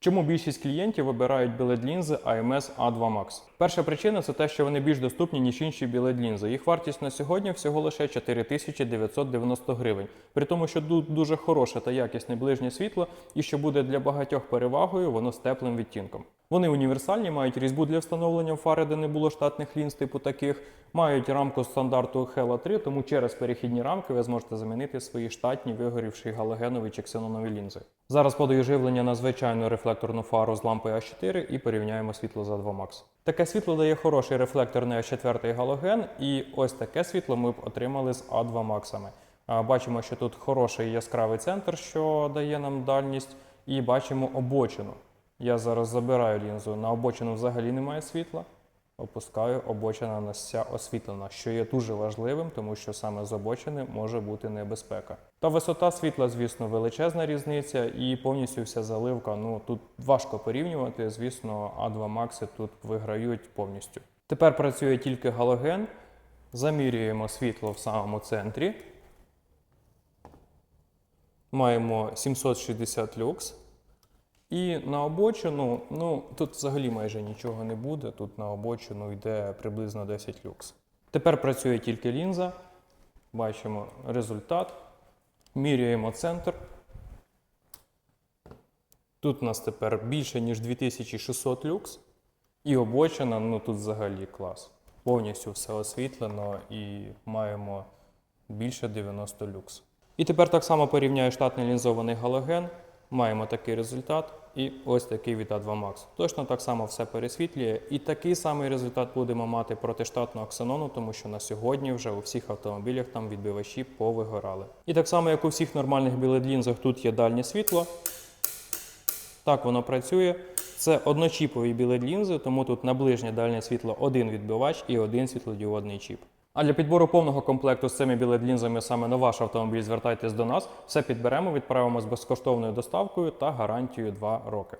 Чому більшість клієнтів вибирають білет-лінзи AMS A2 Max? Перша причина це те, що вони більш доступні, ніж інші білет-лінзи. Їх вартість на сьогодні всього лише 4990 гривень. При тому, що тут дуже хороше та якісне ближнє світло, і що буде для багатьох перевагою, воно з теплим відтінком. Вони універсальні, мають різьбу для встановлення фари, де не було штатних лінз типу таких, мають рамку стандарту Hella 3, тому через перехідні рамки ви зможете замінити свої штатні вигорівші галогенові чи ксенонові лінзи. Зараз подаю живлення на звичайну рефлекторну фару з лампою А4 і порівняємо світло за 2 Max. Таке світло дає хороший рефлекторний А4 галоген, і ось таке світло ми б отримали з А2 Max. Бачимо, що тут хороший яскравий центр, що дає нам дальність, і бачимо обочину. Я зараз забираю лінзу. На обочину взагалі немає світла. Опускаю, обочина вся освітлена, що є дуже важливим, тому що саме з обочини може бути небезпека. Та висота світла, звісно, величезна різниця, і повністю вся заливка. Ну тут важко порівнювати. Звісно, А2 Max тут виграють повністю. Тепер працює тільки галоген. Замірюємо світло в самому центрі. Маємо 760 люкс. І на обочину, ну тут взагалі майже нічого не буде. Тут на обочину йде приблизно 10 люкс. Тепер працює тільки лінза. Бачимо результат. Міряємо центр. Тут у нас тепер більше, ніж 2600 люкс. І обочина, ну тут взагалі клас. Повністю все освітлено і маємо більше 90 люкс. І тепер так само порівняю штатний лінзований галоген. Маємо такий результат і ось такий від A2 Max. Точно так само все пересвітлює. І такий самий результат будемо мати проти штатного ксенону, тому що на сьогодні вже у всіх автомобілях там відбивачі повигорали. І так само, як у всіх нормальних білет-лінзах, тут є дальнє світло. Так воно працює. Це одночіпові білет-лінзи, тому тут на ближнє дальнє світло один відбивач і один світлодіодний чіп. А для підбору повного комплекту з цими білет-лінзами саме на ваш автомобіль звертайтесь до нас. Все підберемо, відправимо з безкоштовною доставкою та гарантією 2 роки.